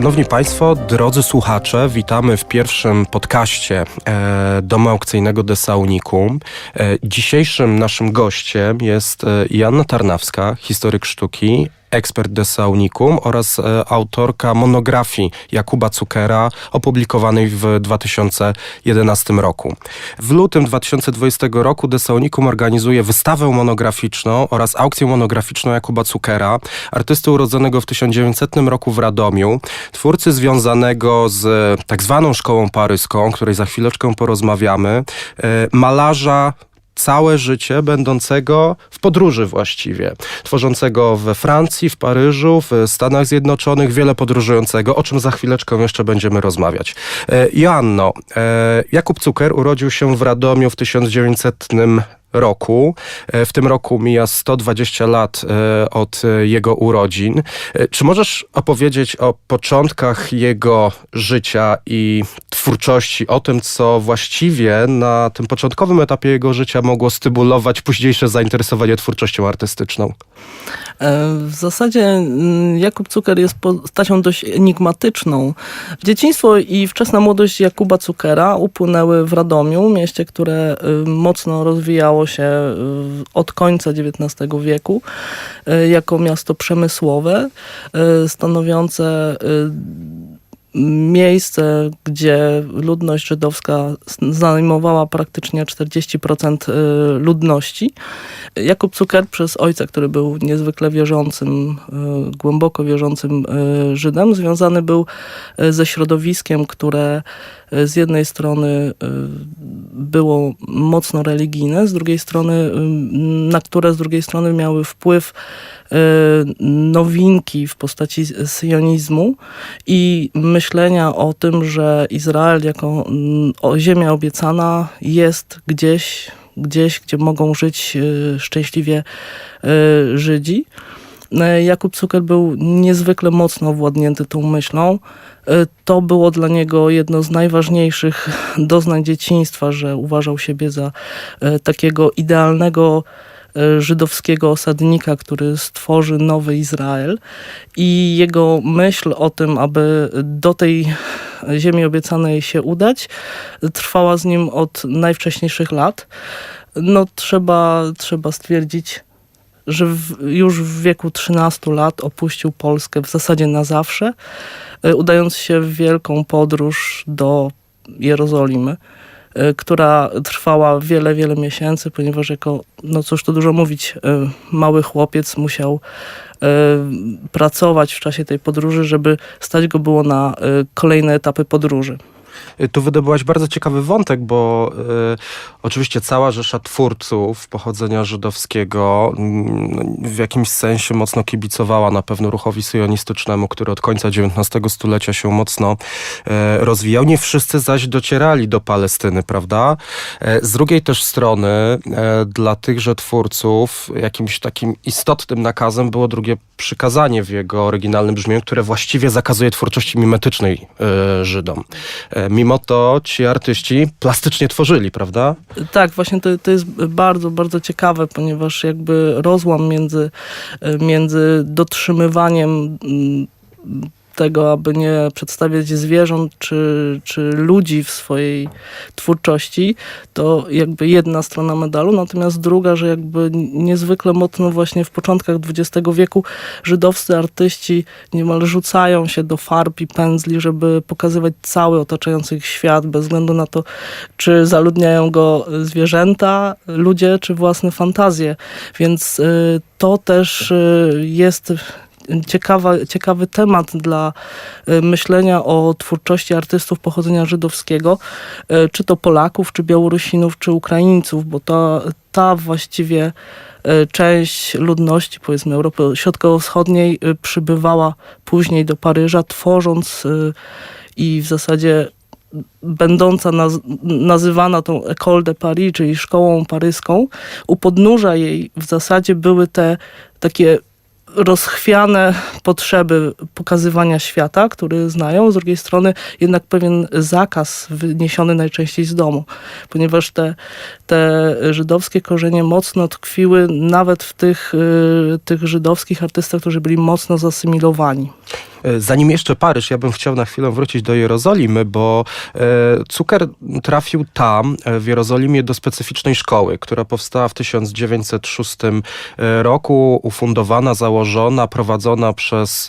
Szanowni Państwo, drodzy słuchacze, witamy w pierwszym podcaście e, Domu Aukcyjnego Desaunikum. E, dzisiejszym naszym gościem jest e, Joanna Tarnawska, historyk sztuki, ekspert Desaunikum oraz e, autorka monografii Jakuba Cukera opublikowanej w 2011 roku. W lutym 2020 roku Desaunikum organizuje wystawę monograficzną oraz aukcję monograficzną Jakuba Cukera, artysty urodzonego w 1900 roku w Radomiu, twórcy związanego z tak zwaną szkołą paryską, o której za chwileczkę porozmawiamy, e, malarza całe życie będącego w podróży właściwie, tworzącego we Francji, w Paryżu, w Stanach Zjednoczonych, wiele podróżującego, o czym za chwileczkę jeszcze będziemy rozmawiać. E, Joanno, e, Jakub Cuker urodził się w Radomiu w 1900 roku. E, W tym roku mija 120 lat e, od e, jego urodzin. Czy możesz opowiedzieć o początkach jego życia i twórczości, o tym, co właściwie na tym początkowym etapie jego życia mogło stymulować późniejsze zainteresowanie twórczością artystyczną? E, W zasadzie mm, Jakub Cuker jest postacią dość enigmatyczną. Dzieciństwo i wczesna młodość Jakuba Cukera upłynęły w Radomiu, mieście, które y, mocno rozwijało się y, od końca XIX wieku y, jako miasto przemysłowe, stanowiące miejsce, gdzie ludność żydowska zajmowała praktycznie 40% y, ludności. Jakub Cuker przez ojca, który był niezwykle wierzącym, y, głęboko wierzącym y, Żydem, związany był ze środowiskiem, które z jednej strony y, było mocno religijne, z drugiej strony, y, na które z drugiej strony miały wpływ y, nowinki w postaci syjonizmu i myślenia o tym, że Izrael jako ziemia obiecana jest gdzieś, gdzieś, gdzie mogą żyć szczęśliwie Żydzi. E, Jakub Cuker był niezwykle mocno władnięty tą myślą. E, To było dla niego jedno z najważniejszych doznań dzieciństwa, że uważał siebie za e, takiego idealnego żydowskiego osadnika, który stworzy nowy Izrael. I jego myśl o tym, aby do tej ziemi obiecanej się udać, trwała z nim od najwcześniejszych lat. No, trzeba, trzeba stwierdzić, że w, już w wieku 13 lat opuścił Polskę w zasadzie na zawsze, e, udając się w wielką podróż do Jerozolimy, e, która trwała wiele, wiele miesięcy, ponieważ jako, no cóż tu dużo mówić, e, mały chłopiec musiał pracować w czasie tej podróży, żeby stać go było na kolejne etapy podróży. Y, Tu wydobyłaś bardzo ciekawy wątek, bo y, oczywiście cała rzesza twórców pochodzenia żydowskiego mm, w jakimś sensie mocno kibicowała na pewno ruchowi syjonistycznemu, który od końca XIX stulecia się mocno e, rozwijał. Nie wszyscy zaś docierali do Palestyny, prawda? E, z drugiej też strony dla tychże twórców jakimś takim istotnym nakazem było drugie przykazanie w jego oryginalnym brzmieniu, które właściwie zakazuje twórczości mimetycznej Żydom. Mimo to ci artyści plastycznie tworzyli, prawda? Tak, właśnie to, to jest bardzo, bardzo ciekawe, ponieważ jakby rozłam między, między dotrzymywaniem mm, tego, aby nie przedstawiać zwierząt czy, czy ludzi w swojej twórczości, to jakby jedna strona medalu, natomiast druga, że jakby niezwykle mocno właśnie w początkach XX wieku żydowscy artyści niemal rzucają się do farb i pędzli, żeby pokazywać cały otaczający ich świat, bez względu na to, czy zaludniają go zwierzęta, ludzie, czy własne fantazje. Więc y, to też y, jest ciekawa, ciekawy temat dla y, myślenia o twórczości artystów pochodzenia żydowskiego, y, czy to Polaków, czy Białorusinów, czy Ukraińców, bo ta, ta właściwie y, część ludności, powiedzmy Europy Środkowo-Wschodniej przybywała później do Paryża, tworząc i w zasadzie będąca naz nazywana tą École de Paris, czyli szkołą paryską, u podnóża jej w zasadzie były te takie rozchwiane potrzeby pokazywania świata, który znają, z drugiej strony jednak pewien zakaz wyniesiony najczęściej z domu, ponieważ te, te żydowskie korzenie mocno tkwiły nawet w tych, y, tych żydowskich artystach, którzy byli mocno zasymilowani. E, Zanim jeszcze Paryż, ja bym chciał na chwilę wrócić do Jerozolimy, bo e, cukier trafił tam, e, w Jerozolimie, do specyficznej szkoły, która powstała w 1906 roku, ufundowana, założona, prowadzona przez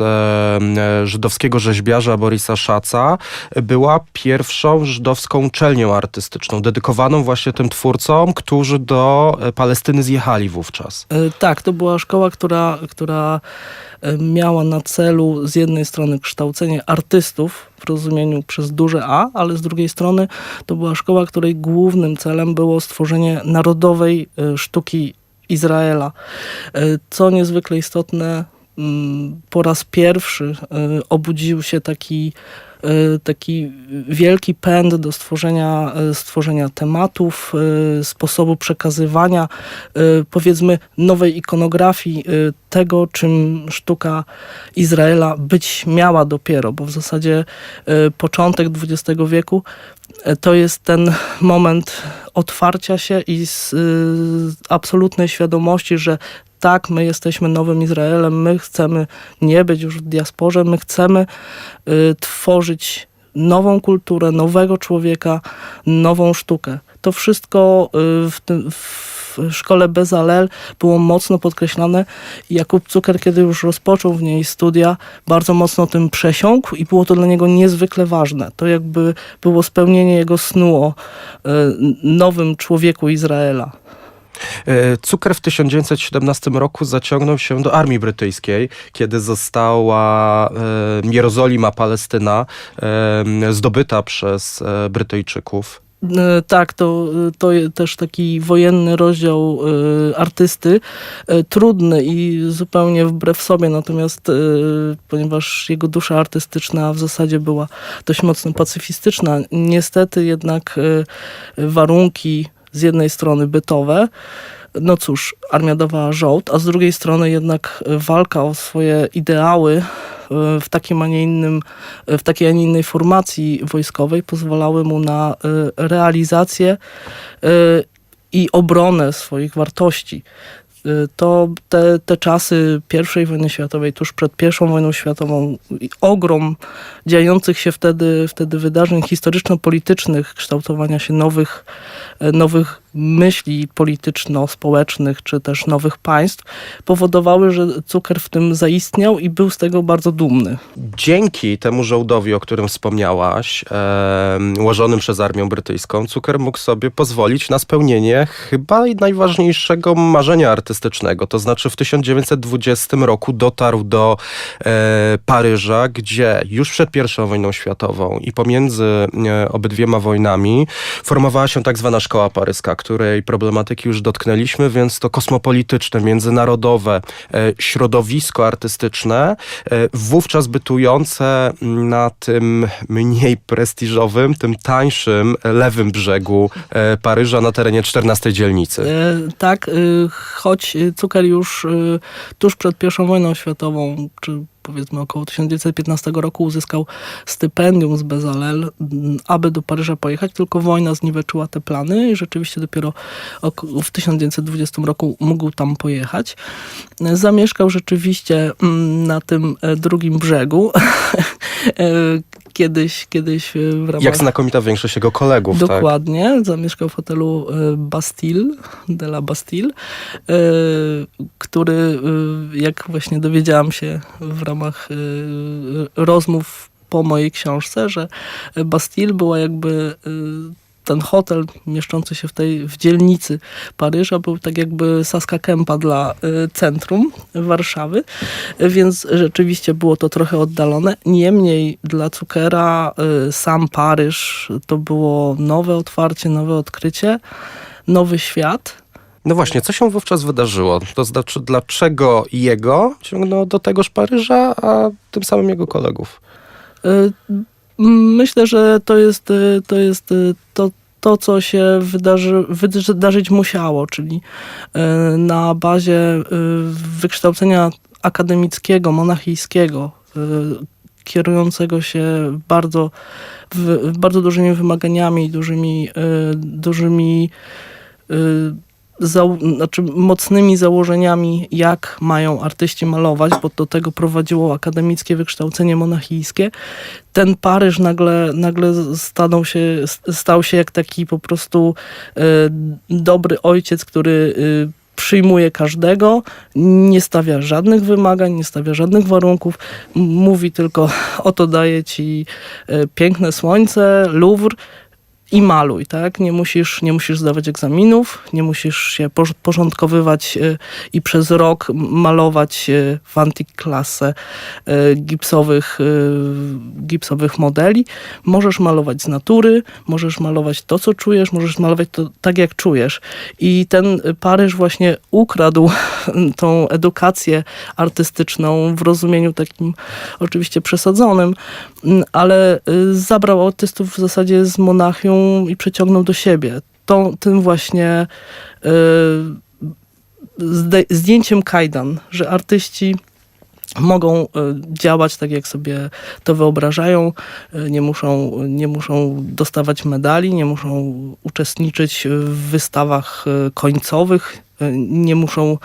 żydowskiego rzeźbiarza Borisa Szaca. Była pierwszą żydowską uczelnią artystyczną, dedykowaną właśnie tym twórcom, którzy do Palestyny zjechali wówczas. Tak, to była szkoła, która, która miała na celu z jednej strony kształcenie artystów w rozumieniu przez duże A, ale z drugiej strony to była szkoła, której głównym celem było stworzenie narodowej e, sztuki Izraela. E, Co niezwykle istotne, mm, po raz pierwszy e, obudził się taki taki wielki pęd do stworzenia, e, stworzenia tematów, e, sposobu przekazywania, powiedzmy, nowej ikonografii tego, czym sztuka Izraela być miała dopiero, bo w zasadzie początek XX wieku to jest ten moment otwarcia się i z absolutnej świadomości, że tak, my jesteśmy nowym Izraelem, my chcemy nie być już w diasporze, my chcemy y, tworzyć nową kulturę, nowego człowieka, nową sztukę. To wszystko y, w, tym, w szkole Bezalel było mocno podkreślane. Jakub Cuker, kiedy już rozpoczął w niej studia, bardzo mocno tym przesiąkł i było to dla niego niezwykle ważne. To jakby było spełnienie jego snu o y, nowym człowieku Izraela. E, Cukier w 1917 roku zaciągnął się do armii brytyjskiej, kiedy została e, Jerozolima, Palestyna e, zdobyta przez Brytyjczyków. Tak, to, to też taki wojenny rozdział artysty, trudny i zupełnie wbrew sobie, natomiast ponieważ jego dusza artystyczna w zasadzie była dość mocno pacyfistyczna, niestety jednak warunki z jednej strony bytowe, no cóż, armia dawała żołd, a z drugiej strony jednak e, walka o swoje ideały e, w takim, a nie innym, e, w takiej, a nie innej formacji wojskowej pozwalały mu na realizację i obronę swoich wartości. E, To te, te czasy I wojny światowej, tuż przed I wojną światową, ogrom dziejących się wtedy, wtedy wydarzeń historyczno-politycznych, kształtowania się nowych, e, nowych myśli polityczno-społecznych, czy też nowych państw, powodowały, że cukier w tym zaistniał i był z tego bardzo dumny. Dzięki temu żołdowi, o którym wspomniałaś, e, łożonym przez armię brytyjską, Cukier mógł sobie pozwolić na spełnienie chyba najważniejszego marzenia artystycznego. To znaczy w 1920 roku dotarł do e, Paryża, gdzie już przed I wojną światową i pomiędzy e, obydwiema wojnami formowała się tak zwana szkoła paryska, której problematyki już dotknęliśmy, więc to kosmopolityczne, międzynarodowe e, środowisko artystyczne, e, wówczas bytujące na tym mniej prestiżowym, tym tańszym lewym brzegu e, Paryża na terenie 14 dzielnicy. Tak, choć cukier już tuż przed I wojną światową, czy powiedzmy około 1915 roku uzyskał stypendium z Bezalel, aby do Paryża pojechać, tylko wojna zniweczyła te plany i rzeczywiście dopiero w 1920 roku mógł tam pojechać. E, Zamieszkał rzeczywiście na tym e, drugim brzegu. E, Kiedyś, kiedyś e, w ramach... Jak znakomita większość jego kolegów, tak? Dokładnie. Zamieszkał w hotelu e, Bastille, de la Bastille, który, jak właśnie dowiedziałam się w ramach rozmów po mojej książce, że Bastille była jakby ten hotel mieszczący się w tej w dzielnicy Paryża był tak jakby Saska Kępa dla y, centrum Warszawy, y, więc rzeczywiście było to trochę oddalone. Niemniej dla Cukera y, sam Paryż to było nowe otwarcie, nowe odkrycie, nowy świat. No właśnie, co się wówczas wydarzyło? To znaczy, dlaczego jego ciągnął do tegoż Paryża, a tym samym jego kolegów? Myślę, że to jest, y, to jest y, to, to, co się wydarzy, wydarzyć musiało, czyli y, na bazie wykształcenia akademickiego, monachijskiego, kierującego się bardzo, bardzo dużymi wymaganiami, dużymi, dużymi y, zau- znaczy mocnymi założeniami, jak mają artyści malować, bo do tego prowadziło akademickie wykształcenie monachijskie. Ten Paryż nagle, nagle stanął się, stał się jak taki po prostu e, dobry ojciec, który e, przyjmuje każdego, nie stawia żadnych wymagań, nie stawia żadnych warunków, mówi tylko oto daję ci e, piękne słońce, Louvre i maluj, tak? Nie musisz, nie musisz zdawać egzaminów, nie musisz się porz- porządkowywać e, i przez rok malować e, w antyklasie e, gipsowych, gipsowych modeli. Możesz malować z natury, możesz malować to, co czujesz, możesz malować to tak, jak czujesz. I ten Paryż właśnie ukradł tą edukację artystyczną w rozumieniu takim oczywiście przesadzonym, ale y, zabrał autystów w zasadzie z Monachium i przyciągnął do siebie. Tą, tym właśnie y, zdjęciem kajdan, że artyści mogą y, działać tak, jak sobie to wyobrażają, y, nie muszą, nie muszą dostawać medali, nie muszą uczestniczyć w wystawach y, końcowych, nie muszą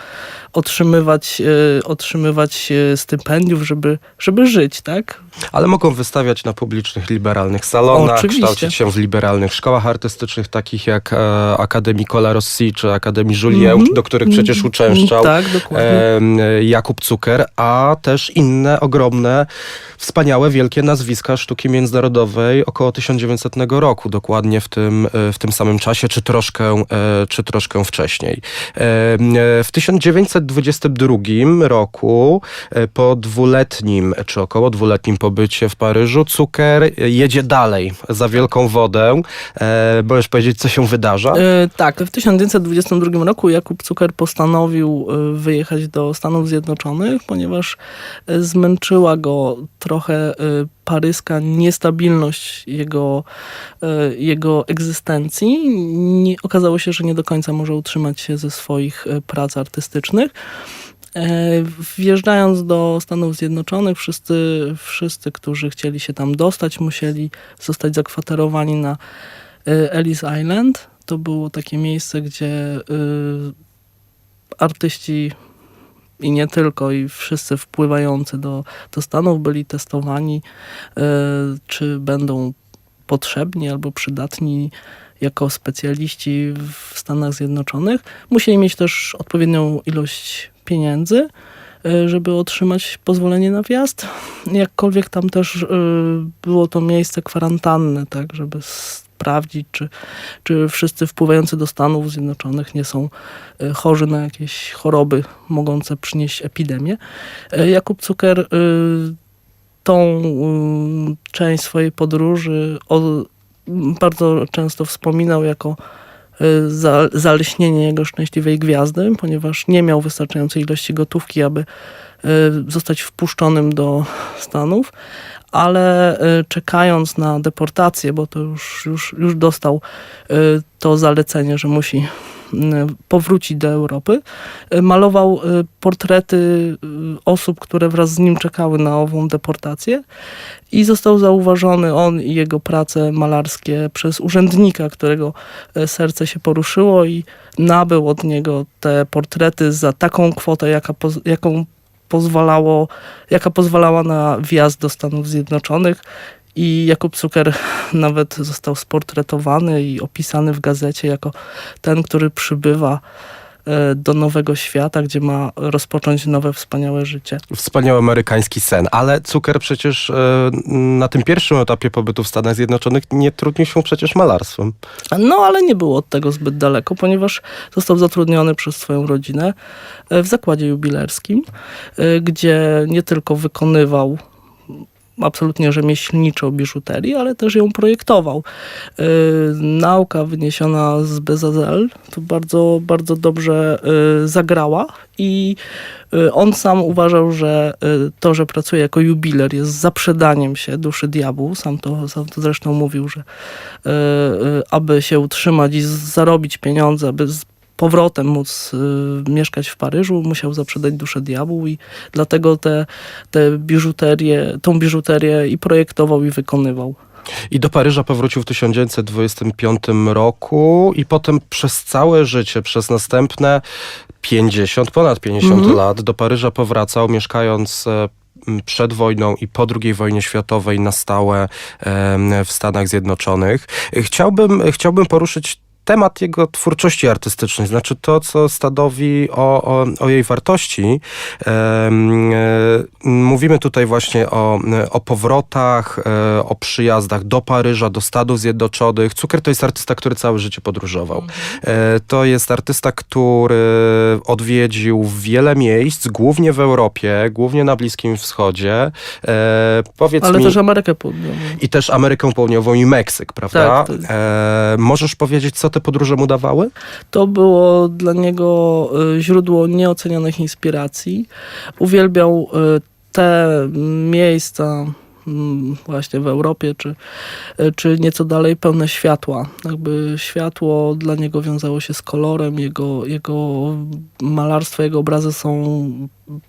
otrzymywać, otrzymywać stypendiów, żeby, żeby żyć, tak? Ale mogą wystawiać na publicznych, liberalnych salonach, Oczywiście. kształcić się w liberalnych szkołach artystycznych, takich jak e, Akademii Cola Rossi czy Akademii Julien, Mhm. do których przecież uczęszczał Tak, em, Jakub Cuker, a też inne ogromne, wspaniałe, wielkie nazwiska sztuki międzynarodowej około 1900 roku, dokładnie w tym, e, w tym samym czasie, czy troszkę, e, czy troszkę wcześniej. E, W 1922 roku, e, po dwuletnim, czy około dwuletnim pobycie w Paryżu, Cuker jedzie dalej za wielką wodę. E, Możesz powiedzieć, co się wydarza? E, tak, w 1922 roku Jakub Cuker postanowił e, wyjechać do Stanów Zjednoczonych, ponieważ e, zmęczyła go trochę e, paryska niestabilność jego, jego egzystencji. Nie, okazało się, że nie do końca może utrzymać się ze swoich prac artystycznych. E, Wjeżdżając do Stanów Zjednoczonych, wszyscy, wszyscy, którzy chcieli się tam dostać, musieli zostać zakwaterowani na e, Ellis Island. To było takie miejsce, gdzie y, artyści i nie tylko, i wszyscy wpływający do, do Stanów byli testowani, czy będą potrzebni albo przydatni jako specjaliści w Stanach Zjednoczonych. Musieli mieć też odpowiednią ilość pieniędzy, y, żeby otrzymać pozwolenie na wjazd. Jakkolwiek tam też y, było to miejsce kwarantanny, tak, żeby sprawdzić, czy, czy wszyscy wpływający do Stanów Zjednoczonych nie są y, chorzy na jakieś choroby mogące przynieść epidemię. Jakub Cuker tą część swojej podróży bardzo często wspominał jako za, zaleśnienie jego szczęśliwej gwiazdy, ponieważ nie miał wystarczającej ilości gotówki, aby y, zostać wpuszczonym do Stanów, ale y, czekając na deportację, bo to już, już, już dostał y, to zalecenie, że musi powrócić do Europy, y, malował y, portrety y, osób, które wraz z nim czekały na ową deportację i został zauważony on i jego prace malarskie przez urzędnika, którego serce się poruszyło i nabył od niego te portrety za taką kwotę, jaka, jaką pozwalało, jaka pozwalała na wjazd do Stanów Zjednoczonych. I Jakub Cuker nawet został sportretowany i opisany w gazecie jako ten, który przybywa e, do nowego świata, gdzie ma rozpocząć nowe, wspaniałe życie. Wspaniały amerykański sen, ale Cuker przecież e, na tym pierwszym etapie pobytu w Stanach Zjednoczonych nie trudnił się przecież malarstwem. No, ale nie było od tego zbyt daleko, ponieważ został zatrudniony przez swoją rodzinę e, w zakładzie jubilerskim, gdzie nie tylko wykonywał absolutnie rzemieślniczą biżuterię, ale też ją projektował. E, Nauka wyniesiona z Bezazel to bardzo, bardzo dobrze e, zagrała i e, on sam uważał, że to, że pracuje jako jubiler jest zaprzedaniem się duszy diabłu. Sam to, sam to zresztą mówił, że aby się utrzymać i zarobić pieniądze, aby powrotem móc e, mieszkać w Paryżu, musiał zaprzedać duszę diabłu i dlatego te, te biżuterię, tą biżuterię i projektował i wykonywał. I do Paryża powrócił w 1925 roku i potem przez całe życie, przez następne 50, ponad 50 Mhm. lat do Paryża powracał, mieszkając e, przed wojną i po II wojnie światowej na stałe w Stanach Zjednoczonych. Chciałbym, chciałbym poruszyć temat jego twórczości artystycznej, znaczy to, co stanowi o, o, o jej wartości. E, Mówimy tutaj właśnie o, o powrotach, e, o przyjazdach do Paryża, do Stanów Zjednoczonych. Cukier to jest artysta, który całe życie podróżował. E, To jest artysta, który odwiedził wiele miejsc, głównie w Europie, głównie na Bliskim Wschodzie. Powiedz Ale mi... też Amerykę Południową. I też Amerykę Południową i Meksyk, prawda? Tak, to jest- e, możesz powiedzieć, co te podróże mu dawały? To było dla niego y, źródło nieocenionych inspiracji. Uwielbiał y, te miejsca mm, właśnie w Europie, czy, y, czy nieco dalej, pełne światła. Jakby światło dla niego wiązało się z kolorem, jego, jego malarstwo, jego obrazy są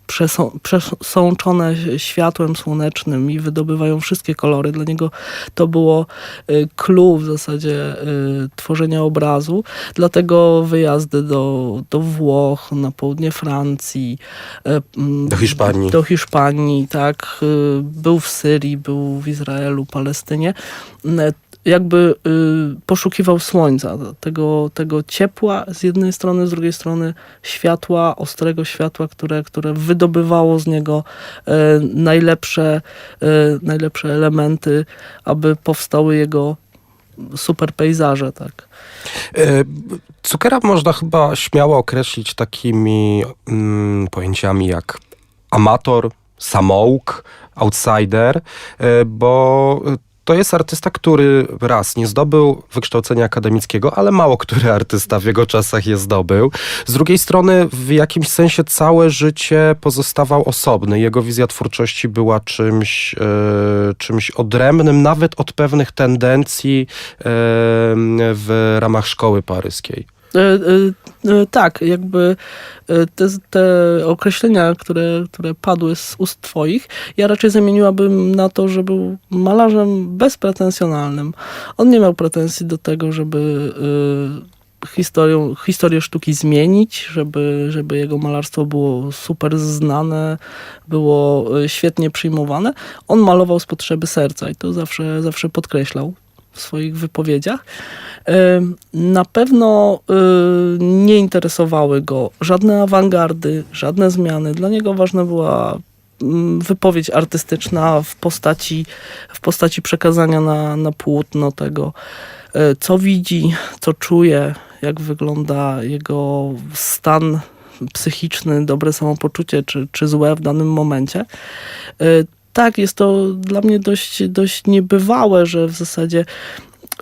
przesą- przesączone światłem słonecznym i wydobywają wszystkie kolory. Dla niego to było y, clue w zasadzie y, tworzenia obrazu. Dlatego wyjazdy do, do Włoch, na południe Francji, y, mm, Do Hiszpanii. do Hiszpanii, tak. Był w Syrii, był w Izraelu, Palestynie. Jakby y, poszukiwał słońca, tego, tego ciepła z jednej strony, z drugiej strony światła, ostrego światła, które, które wydobywało z niego y, najlepsze, y, najlepsze elementy, aby powstały jego super pejzaże, tak. E, Cukera można chyba śmiało określić takimi mm, pojęciami jak amator, samouk, outsider, e, bo to jest artysta, który raz nie zdobył wykształcenia akademickiego, ale mało który artysta w jego czasach je zdobył. Z drugiej strony w jakimś sensie całe życie pozostawał osobny. Jego wizja twórczości była czymś, e, czymś odrębnym, nawet od pewnych tendencji e, w ramach szkoły paryskiej. E, e, e, tak, jakby te, te określenia, które, które padły z ust twoich, ja raczej zamieniłabym na to, że był malarzem bezpretensjonalnym. On nie miał pretensji do tego, żeby historią, historię sztuki zmienić, żeby, żeby jego malarstwo było super znane, było świetnie przyjmowane. On malował z potrzeby serca i to zawsze, zawsze podkreślał w swoich wypowiedziach. Na pewno y, nie interesowały go żadne awangardy, żadne zmiany. Dla niego ważna była mm, wypowiedź artystyczna w postaci, w postaci przekazania na, na płótno tego, y, co widzi, co czuje, jak wygląda jego stan psychiczny, dobre samopoczucie czy, czy złe w danym momencie. Tak, jest to dla mnie dość, dość niebywałe, że w zasadzie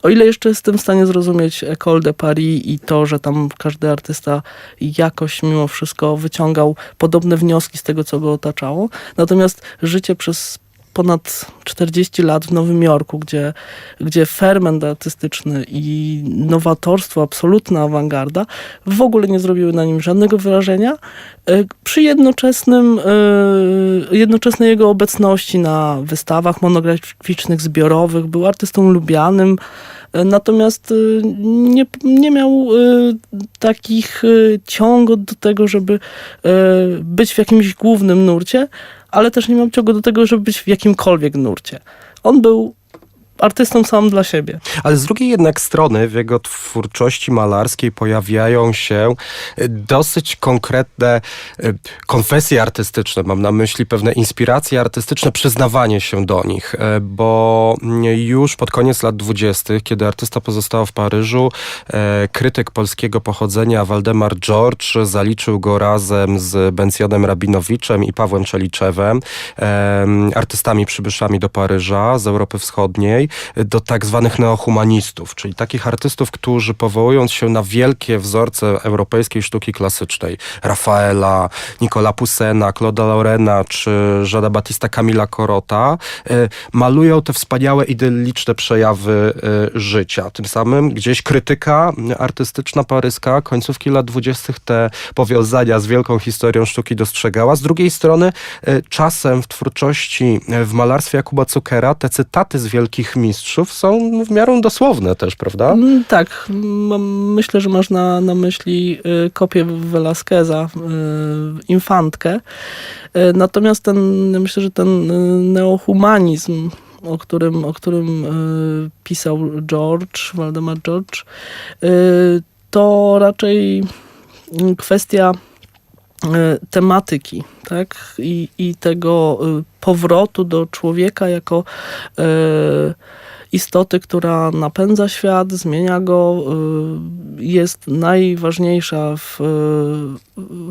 o ile jeszcze jestem w stanie zrozumieć École de Paris i to, że tam każdy artysta jakoś mimo wszystko wyciągał podobne wnioski z tego, co go otaczało. Natomiast życie przez ponad 40 lat w Nowym Jorku, gdzie, gdzie ferment artystyczny i nowatorstwo, absolutna awangarda w ogóle nie zrobiły na nim żadnego wrażenia. E, Przy jednoczesnym, e, jednoczesnej jego obecności na wystawach monograficznych, zbiorowych, był artystą lubianym, e, natomiast nie, nie miał takich ciągów do tego, żeby być w jakimś głównym nurcie, ale też nie miał ciągu do tego, żeby być w jakimkolwiek nurcie. On był artystą sam dla siebie. Ale z drugiej jednak strony w jego twórczości malarskiej pojawiają się e, dosyć konkretne e, konfesje artystyczne, mam na myśli pewne inspiracje artystyczne, przyznawanie się do nich, e, bo już pod koniec lat dwudziestych, kiedy artysta pozostał w Paryżu, krytyk polskiego pochodzenia Waldemar George zaliczył go razem z Bencjonem Rabinowiczem i Pawłem Czeliczewem, em, artystami przybyszami do Paryża z Europy Wschodniej, do tak zwanych neohumanistów, czyli takich artystów, którzy powołując się na wielkie wzorce europejskiej sztuki klasycznej, Rafaela, Nicola Poussena, Claude'a Lorena czy Żada Battista Camila Corota, e, malują te wspaniałe, idylliczne przejawy e, życia. Tym samym gdzieś krytyka artystyczna paryska końcówki lat dwudziestych te powiązania z wielką historią sztuki dostrzegała. Z drugiej strony e, czasem w twórczości, w malarstwie Jakuba Cukera te cytaty z wielkich mistrzów są w miarę dosłowne też, prawda? Mm, Tak, myślę, że masz na, na myśli y, kopię Velasqueza, y, infantkę. Y, Natomiast ten, myślę, że ten neohumanizm, o którym, o którym pisał George, Waldemar George, to raczej mm, kwestia tematyki, tak? I, i tego y, powrotu do człowieka jako y, istoty, która napędza świat, zmienia go, y, jest najważniejsza w, y,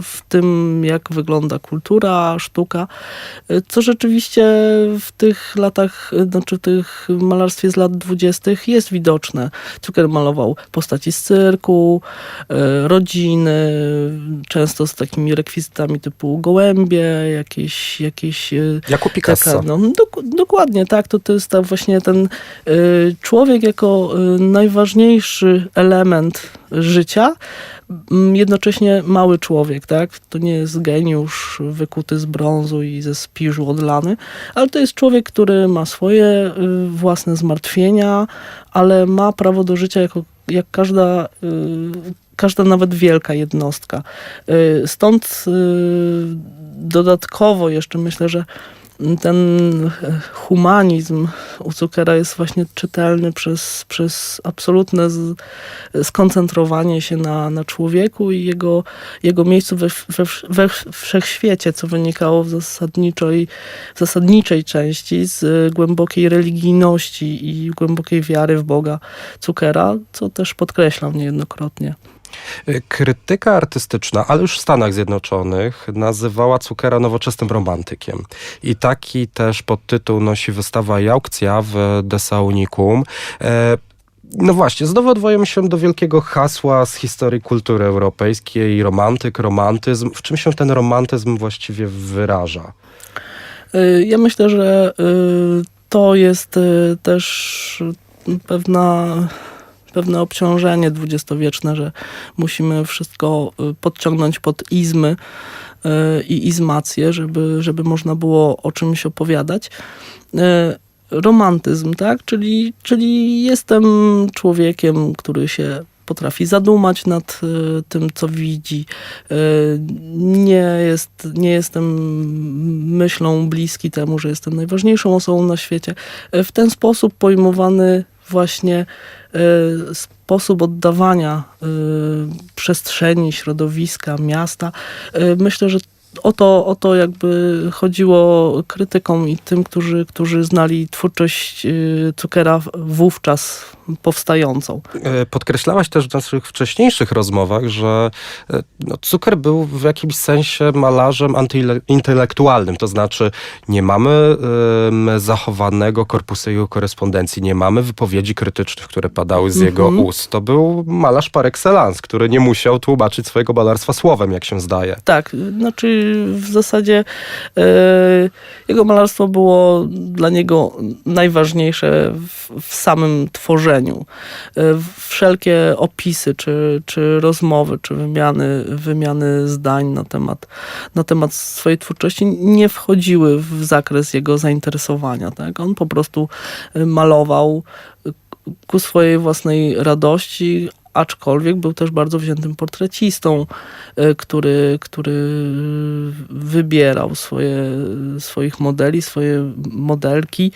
w tym, jak wygląda kultura, sztuka, y, co rzeczywiście w tych latach, znaczy w tych malarstwie z lat dwudziestych jest widoczne. Cukier malował postaci z cyrku, rodziny, często z takimi rekwizytami typu gołębie, jakieś, jakieś Jak u Picasso. Taka, no, dok- dokładnie, tak. To, to jest tak właśnie ten człowiek jako y, najważniejszy element życia, m, jednocześnie mały człowiek, tak? To nie jest geniusz wykuty z brązu i ze spiżu odlany, ale to jest człowiek, który ma swoje y, własne zmartwienia, ale ma prawo do życia jako, jak każda y, każda nawet wielka jednostka. Y, Stąd y, dodatkowo jeszcze myślę, że ten humanizm u Zuckera jest właśnie czytelny przez, przez absolutne skoncentrowanie się na, na człowieku i jego, jego miejscu we, we, we wszechświecie, co wynikało w zasadniczej, w zasadniczej części z głębokiej religijności i głębokiej wiary w Boga Zuckera, co też podkreślam niejednokrotnie. Krytyka artystyczna, ale już w Stanach Zjednoczonych, nazywała Zuckera nowoczesnym romantykiem. I taki też podtytuł nosi wystawa i aukcja w Desaunicum. E, no właśnie, znowu odwołujemy się do wielkiego hasła z historii kultury europejskiej, romantyk, romantyzm. W czym się ten romantyzm właściwie wyraża? Y, Ja myślę, że y, to jest y, też pewna, pewne obciążenie dwudziestowieczne, że musimy wszystko y, podciągnąć pod izmy y, i izmację, żeby, żeby można było o czymś opowiadać. Y, Romantyzm, tak? Czyli, czyli jestem człowiekiem, który się potrafi zadumać nad tym, co widzi. Nie, jest, nie jestem myślą bliski temu, że jestem najważniejszą osobą na świecie. W ten sposób pojmowany właśnie y, sposób oddawania y, przestrzeni, środowiska, miasta. Y, Myślę, że o to, o to jakby chodziło krytykom i tym, którzy, którzy znali twórczość Zuckera wówczas powstającą. E, Podkreślałaś też w naszych wcześniejszych rozmowach, że e, no, Zucker był w jakimś sensie malarzem antyintelektualnym, to znaczy nie mamy em, zachowanego korpusu jego korespondencji, nie mamy wypowiedzi krytycznych, które padały z jego Mhm. ust. To był malarz par excellence, który nie musiał tłumaczyć swojego malarstwa słowem, jak się zdaje. Tak, znaczy w zasadzie e, jego malarstwo było dla niego najważniejsze w, w samym tworzeniu. E, wszelkie opisy, czy, czy rozmowy, czy wymiany, wymiany zdań na temat, na temat swojej twórczości nie wchodziły w zakres jego zainteresowania. Tak? On po prostu e, malował ku swojej własnej radości, aczkolwiek był też bardzo wziętym portrecistą, e, który, który wybierał swoje, swoich modeli, swoje modelki,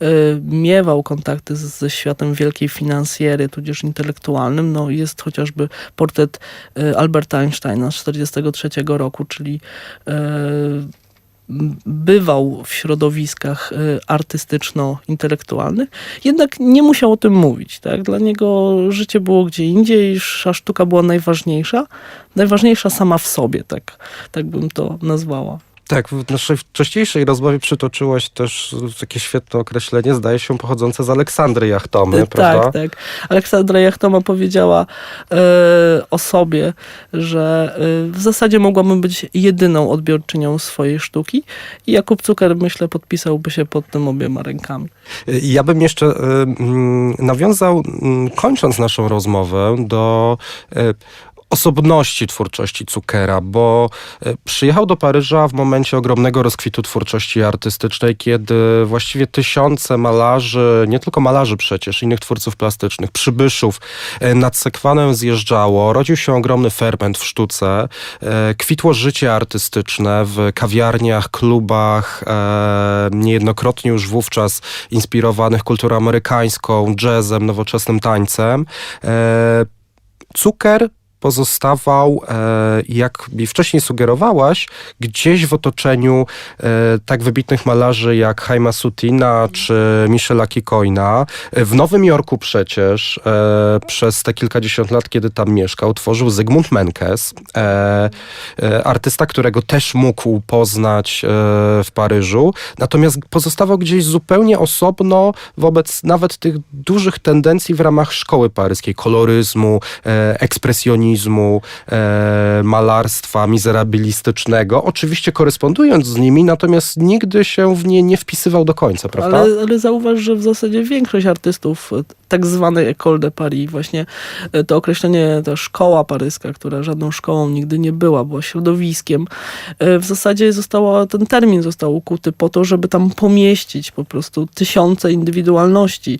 e, miewał kontakty z- ze światem wielkiej finansjery, tudzież intelektualnym. No, jest chociażby portret e, Alberta Einsteina z 1943 roku, czyli bywał w środowiskach e, artystyczno-intelektualnych, jednak nie musiał o tym mówić. Tak? Dla niego życie było gdzie indziej, a sztuka była najważniejsza, najważniejsza sama w sobie, tak, tak bym to nazwała. Tak, w naszej wcześniejszej rozmowie przytoczyłaś też takie świetne określenie, zdaje się, pochodzące z Aleksandry Jachtomy, prawda? Tak, tak. Aleksandra Jachtoma powiedziała e, o sobie, że e, w zasadzie mogłabym być jedyną odbiorczynią swojej sztuki i Jakub Cuker, myślę, podpisałby się pod tym obiema rękami. Ja bym jeszcze y, mm, nawiązał, mm, kończąc naszą rozmowę, do y, osobności twórczości Cukera, bo e, przyjechał do Paryża w momencie ogromnego rozkwitu twórczości artystycznej, kiedy właściwie tysiące malarzy, nie tylko malarzy przecież, innych twórców plastycznych, przybyszów e, nad Sekwanem zjeżdżało, rodził się ogromny ferment w sztuce, e, kwitło życie artystyczne w kawiarniach, klubach, niejednokrotnie już wówczas inspirowanych kulturą amerykańską, jazzem, nowoczesnym tańcem. Cukier pozostawał, e, jak mi wcześniej sugerowałaś, gdzieś w otoczeniu e, tak wybitnych malarzy jak Jaima Sutina czy Michela Kikoina. E, W Nowym Jorku przecież przez te kilkadziesiąt lat, kiedy tam mieszkał, tworzył Zygmunt Menkes, artysta, którego też mógł poznać w Paryżu. Natomiast pozostawał gdzieś zupełnie osobno wobec nawet tych dużych tendencji w ramach szkoły paryskiej, koloryzmu, ekspresjonizmu, e, malarstwa mizerabilistycznego, oczywiście korespondując z nimi, natomiast nigdy się w nie nie wpisywał do końca, prawda? Ale, ale zauważ, że w zasadzie większość artystów tak zwanej École de Paris, właśnie e, to określenie, ta szkoła paryska, która żadną szkołą nigdy nie była, była środowiskiem, e, w zasadzie została, ten termin został ukuty po to, żeby tam pomieścić po prostu tysiące indywidualności,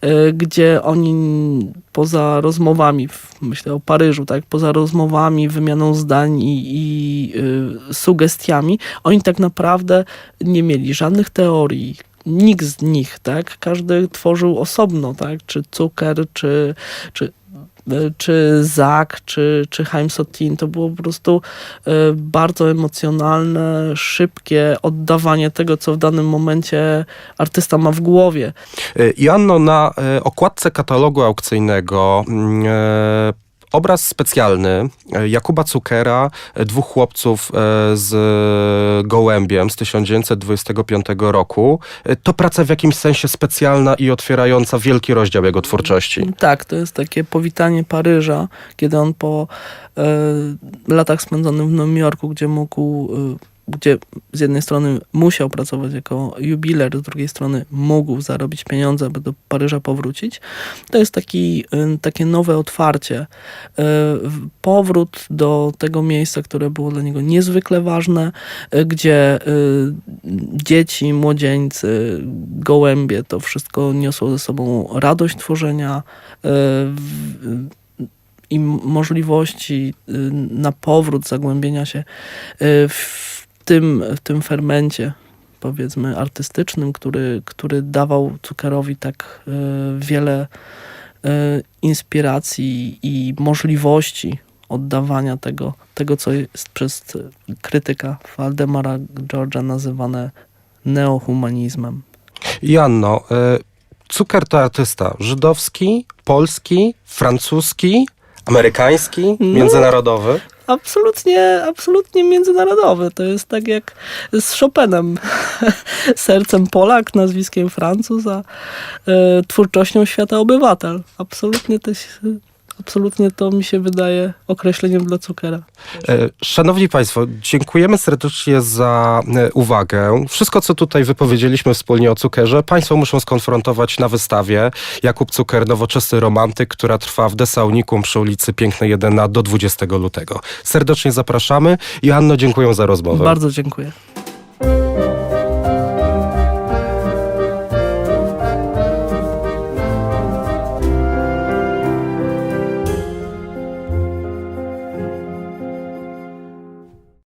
e, gdzie oni poza rozmowami, myślę o Paryżu, tak, poza rozmowami, wymianą zdań i, i sugestiami, oni tak naprawdę nie mieli żadnych teorii. Nikt z nich, tak? Każdy tworzył osobno, tak? Czy Cukier, czy, czy, y, czy Zak, czy, czy Haim Sotin. To było po prostu y, bardzo emocjonalne, szybkie oddawanie tego, co w danym momencie artysta ma w głowie. E, Joanno, na e, okładce katalogu aukcyjnego mm, e, obraz specjalny e, Jakuba Cukera, e, dwóch chłopców e, z gołębiem z 1925 roku. To praca w jakimś sensie specjalna i otwierająca wielki rozdział jego twórczości. Tak, to jest takie powitanie Paryża, kiedy on po latach spędzonych w Nowym Jorku, gdzie mógł, gdzie z jednej strony musiał pracować jako jubiler, z drugiej strony mógł zarobić pieniądze, aby do Paryża powrócić. To jest taki, e, takie nowe otwarcie, w- powrót do tego miejsca, które było dla niego niezwykle ważne, e, gdzie dzieci, młodzieńcy, gołębie, to wszystko niosło ze sobą radość tworzenia, i możliwości y, na powrót zagłębienia się y, w tym, w tym fermencie powiedzmy artystycznym, który, który dawał Cukerowi tak y, wiele y, inspiracji i możliwości oddawania tego, tego, co jest przez krytyka Waldemara Georgia nazywane neohumanizmem. Janno, Cuker to artysta żydowski, polski, francuski, amerykański, No. międzynarodowy. Absolutnie, absolutnie międzynarodowy. To jest tak jak z Chopinem. Sercem Polak, nazwiskiem Francuz, a e, twórczością świata obywatel. Absolutnie się- absolutnie to mi się wydaje określeniem dla Cukera. E, Szanowni Państwo, dziękujemy serdecznie za e, uwagę. Wszystko, co tutaj wypowiedzieliśmy wspólnie o cukerze, Państwo muszą skonfrontować na wystawie Jakub Cuker, nowoczesny romantyk, która trwa w Desaunikum przy ulicy Pięknej 1 do 20 lutego. Serdecznie zapraszamy. Joanno, dziękuję za rozmowę. Bardzo dziękuję.